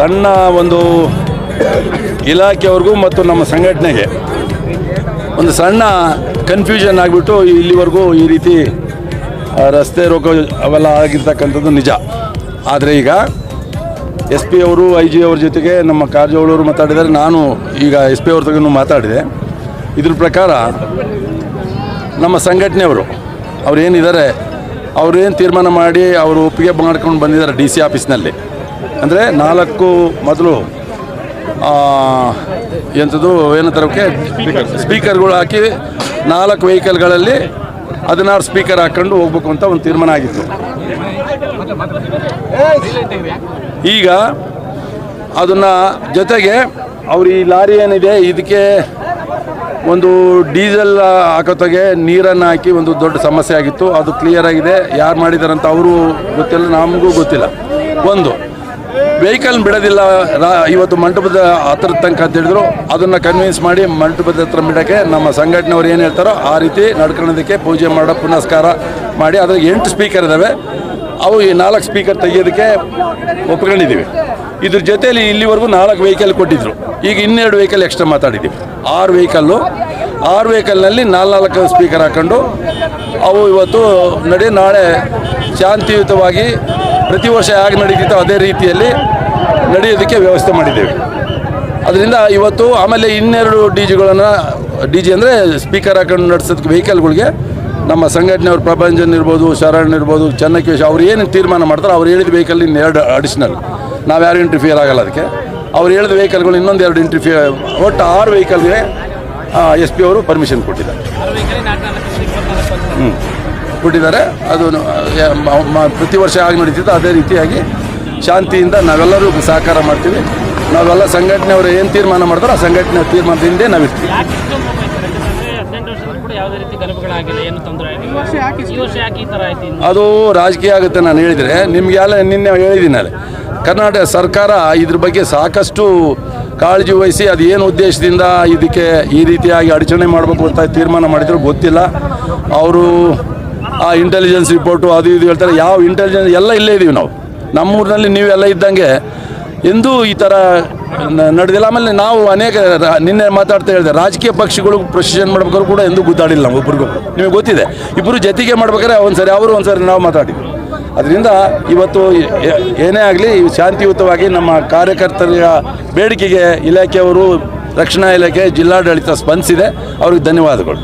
ಸಣ್ಣ ಒಂದು ಇಲಾಖೆಯವ್ರಿಗೂ ಮತ್ತು ನಮ್ಮ ಸಂಘಟನೆಗೆ ಒಂದು ಸಣ್ಣ ಕನ್ಫ್ಯೂಷನ್ ಆಗಿಬಿಟ್ಟು ಇಲ್ಲಿವರೆಗೂ ಈ ರೀತಿ ರಸ್ತೆ ರೋಗ ಅವೆಲ್ಲ ಆಗಿರ್ತಕ್ಕಂಥದ್ದು ನಿಜ. ಆದರೆ ಈಗ ಎಸ್ ಪಿ ಅವರು, ಐ ಜಿ ಅವ್ರ ಜೊತೆಗೆ ನಮ್ಮ ಕಾರಜೋಳವರು ಮಾತಾಡಿದರೆ ನಾನು ಈಗ ಎಸ್ ಪಿ ಅವ್ರ ತಗೊಂಡು ಮಾತಾಡಿದೆ. ಇದ್ರ ಪ್ರಕಾರ ನಮ್ಮ ಸಂಘಟನೆಯವರು ಅವ್ರು ಏನಿದ್ದಾರೆ ಅವ್ರೇನು ತೀರ್ಮಾನ ಮಾಡಿ ಅವರು ಒಪ್ಪಿಗೆ ಮಾಡ್ಕೊಂಡು ಬಂದಿದ್ದಾರೆ ಡಿ ಸಿ ಆಫೀಸ್ನಲ್ಲಿ. ಅಂದರೆ ನಾಲ್ಕು ಮೊದಲು ಎಂಥದ್ದು ಏನಂತಾರಕ್ಕೆ ಸ್ಪೀಕರ್ಗಳು ಹಾಕಿ ನಾಲ್ಕು ವೆಹಿಕಲ್ಗಳಲ್ಲಿ ಹದಿನಾರು ಸ್ಪೀಕರ್ ಹಾಕ್ಕೊಂಡು ಹೋಗ್ಬೇಕು ಅಂತ ಒಂದು ತೀರ್ಮಾನ ಆಗಿತ್ತು. ಈಗ ಅದನ್ನು ಜೊತೆಗೆ ಅವ್ರು ಈ ಲಾರಿ ಏನಿದೆ, ಇದಕ್ಕೆ ಒಂದು ಡೀಸೆಲ್ ಹಾಕೋತಾಗೆ ನೀರನ್ನು ಹಾಕಿ ಒಂದು ದೊಡ್ಡ ಸಮಸ್ಯೆ ಆಗಿತ್ತು. ಅದು ಕ್ಲಿಯರ್ ಆಗಿದೆ. ಯಾರು ಮಾಡಿದಾರಂತ ಅವರು ಗೊತ್ತಿಲ್ಲ, ನಮಗೂ ಗೊತ್ತಿಲ್ಲ. ಒಂದು ವೆಹಿಕಲ್ ಬಿಡೋದಿಲ್ಲ. ಇವತ್ತು ಮಂಟಪದ ಹತ್ರ ತನಕ ಅಂತ ಹೇಳಿದ್ರು. ಅದನ್ನು ಕನ್ವಿನ್ಸ್ ಮಾಡಿ ಮಂಟಪದ ಹತ್ರ ಬಿಡೋಕ್ಕೆ ನಮ್ಮ ಸಂಘಟನೆಯವ್ರು ಏನು ಹೇಳ್ತಾರೋ ಆ ರೀತಿ ನಡ್ಕೊಳ್ಳೋದಕ್ಕೆ ಪೂಜೆ ಮಾಡೋ ಪುನಸ್ಕಾರ ಮಾಡಿ. ಅದ್ರಾಗ ಎಂಟು ಸ್ಪೀಕರ್ ಇದ್ದಾವೆ ಅವು ಈ ನಾಲ್ಕು ಸ್ಪೀಕರ್ ತೆಗಿಯೋದಕ್ಕೆ ಒಪ್ಕೊಂಡಿದ್ದೀವಿ. ಇದ್ರ ಜೊತೆಯಲ್ಲಿ ಇಲ್ಲಿವರೆಗೂ ನಾಲ್ಕು ವೆಹಿಕಲ್ ಕೊಟ್ಟಿದ್ರು. ಈಗ ಇನ್ನೆರಡು ವೆಹಿಕಲ್ ಎಕ್ಸ್ಟ್ರಾ ಮಾತಾಡಿದ್ದೀವಿ. ಆರು ವೆಹಿಕಲ್ಲು ಆರು ವೆಹಿಕಲ್ನಲ್ಲಿ ನಾಲ್ಕು ಸ್ಪೀಕರ್ ಹಾಕೊಂಡು ಅವು ಇವತ್ತು ನಡೆ ನಾಳೆ ಶಾಂತಿಯುತವಾಗಿ ಪ್ರತಿ ವರ್ಷ ಹೇಗೆ ನಡೀತಿತ್ತೋ ಅದೇ ರೀತಿಯಲ್ಲಿ ನಡೆಯೋದಕ್ಕೆ ವ್ಯವಸ್ಥೆ ಮಾಡಿದ್ದೇವೆ. ಅದರಿಂದ ಇವತ್ತು ಆಮೇಲೆ ಇನ್ನೆರಡು ಡಿ ಜಿಗಳನ್ನು ಡಿ ಜಿ ಅಂದರೆ ಸ್ಪೀಕರ್ ಹಾಕೊಂಡು ನಡೆಸೋದಕ್ಕೆ ವೆಹಿಕಲ್ಗಳಿಗೆ ನಮ್ಮ ಸಂಘಟನೆಯವ್ರ ಪ್ರಭಂಜನ್ ಇರ್ಬೋದು, ಶರಣ್ ಇರ್ಬೋದು, ಚೆನ್ನಕೇಶ್ ಅವ್ರು ಏನು ತೀರ್ಮಾನ ಮಾಡ್ತಾರೆ ಅವ್ರು ಹೇಳಿದ ವೆಹಿಕಲ್ ಇನ್ನೆರಡು ಅಡಿಷ್ನಲ್ ನಾವು ಯಾರು ಇಂಟರ್ಫಿಯರ್ ಆಗಲ್ಲ ಅದಕ್ಕೆ. ಅವ್ರು ಹೇಳಿದ ವೆಹಿಕಲ್ಗಳು ಇನ್ನೊಂದು ಎರಡು ಇಂಟರ್ಫಿಯರ್ ಒಟ್ಟು ಆರು ವೆಹಿಕಲ್ಗೆ ಎಸ್ ಪಿ ಅವರು ಪರ್ಮಿಷನ್ ಕೊಟ್ಟಿದ್ದಾರೆ. ಹ್ಞೂ ಕೊಟ್ಟಿದ್ದಾರೆ ಅದು ಪ್ರತಿ ವರ್ಷ ಆಗಿ ನಡೀತಿತ್ತು ಅದೇ ರೀತಿಯಾಗಿ ಶಾಂತಿಯಿಂದ ನಾವೆಲ್ಲರೂ ಸಹಕಾರ ಮಾಡ್ತೀವಿ. ನಾವೆಲ್ಲ ಸಂಘಟನೆಯವರು ಏನು ತೀರ್ಮಾನ ಮಾಡ್ತಾರೋ ಆ ಸಂಘಟನೆ ತೀರ್ಮಾನದಿಂದ ನಾವಿರ್ತೀವಿ. ಅದು ರಾಜಕೀಯ ಆಗುತ್ತೆ ನಾನು ಹೇಳಿದರೆ. ನಿಮಗೆಲ್ಲ ನಿನ್ನೆ ಹೇಳಿದ್ದೀನಲ್ಲ ಕರ್ನಾಟಕ ಸರ್ಕಾರ ಇದ್ರ ಬಗ್ಗೆ ಸಾಕಷ್ಟು ಕಾಳಜಿ ವಹಿಸಿ ಅದು ಏನು ಉದ್ದೇಶದಿಂದ ಇದಕ್ಕೆ ಈ ರೀತಿಯಾಗಿ ಅಡಚಣೆ ಮಾಡಬೇಕು ಅಂತ ತೀರ್ಮಾನ ಮಾಡಿದ್ರು ಗೊತ್ತಿಲ್ಲ. ಅವರು ಆ ಇಂಟೆಲಿಜೆನ್ಸ್ ರಿಪೋರ್ಟು ಅದು ಇದು ಹೇಳ್ತಾರೆ. ಯಾವ ಇಂಟೆಲಿಜೆನ್ಸ್ ಎಲ್ಲ ಇಲ್ಲೇ ಇದ್ದೀವಿ ನಾವು. ನಮ್ಮೂರಿನಲ್ಲಿ ನೀವೆಲ್ಲ ಇದ್ದಂಗೆ ಎಂದೂ ಈ ಥರ ನಡೆದಿಲ್ಲ. ಆಮೇಲೆ ನಾವು ಅನೇಕ ನಿನ್ನೆ ಮಾತಾಡ್ತಾ ಹೇಳಿದೆ, ರಾಜಕೀಯ ಪಕ್ಷಗಳು ಪ್ರೊಸಿಷನ್ ಮಾಡ್ಬೇಕಾದ್ರು ಕೂಡ ಎಂದೂ ಗೊತ್ತಾಡಿಲ್ಲ ನಾವು ಒಬ್ರಿಗೂ. ನಿಮಗೆ ಗೊತ್ತಿದೆ ಇಬ್ಬರು ಜೊತೆಗೆ ಮಾಡ್ಬೇಕಾದ್ರೆ ಒಂದ್ಸರಿ ಅವರು, ಒಂದ್ಸರಿ ನಾವು ಮಾತಾಡಿದ್ವಿ. ಅದರಿಂದ ಇವತ್ತು ಏನೇ ಆಗಲಿ ಶಾಂತಿಯುತವಾಗಿ ನಮ್ಮ ಕಾರ್ಯಕರ್ತರ ಬೇಡಿಕೆಗೆ ಇಲಾಖೆಯವರು, ರಕ್ಷಣಾ ಇಲಾಖೆ, ಜಿಲ್ಲಾಡಳಿತ ಸ್ಪಂದಿಸಿದೆ. ಅವ್ರಿಗೆ ಧನ್ಯವಾದಗಳು.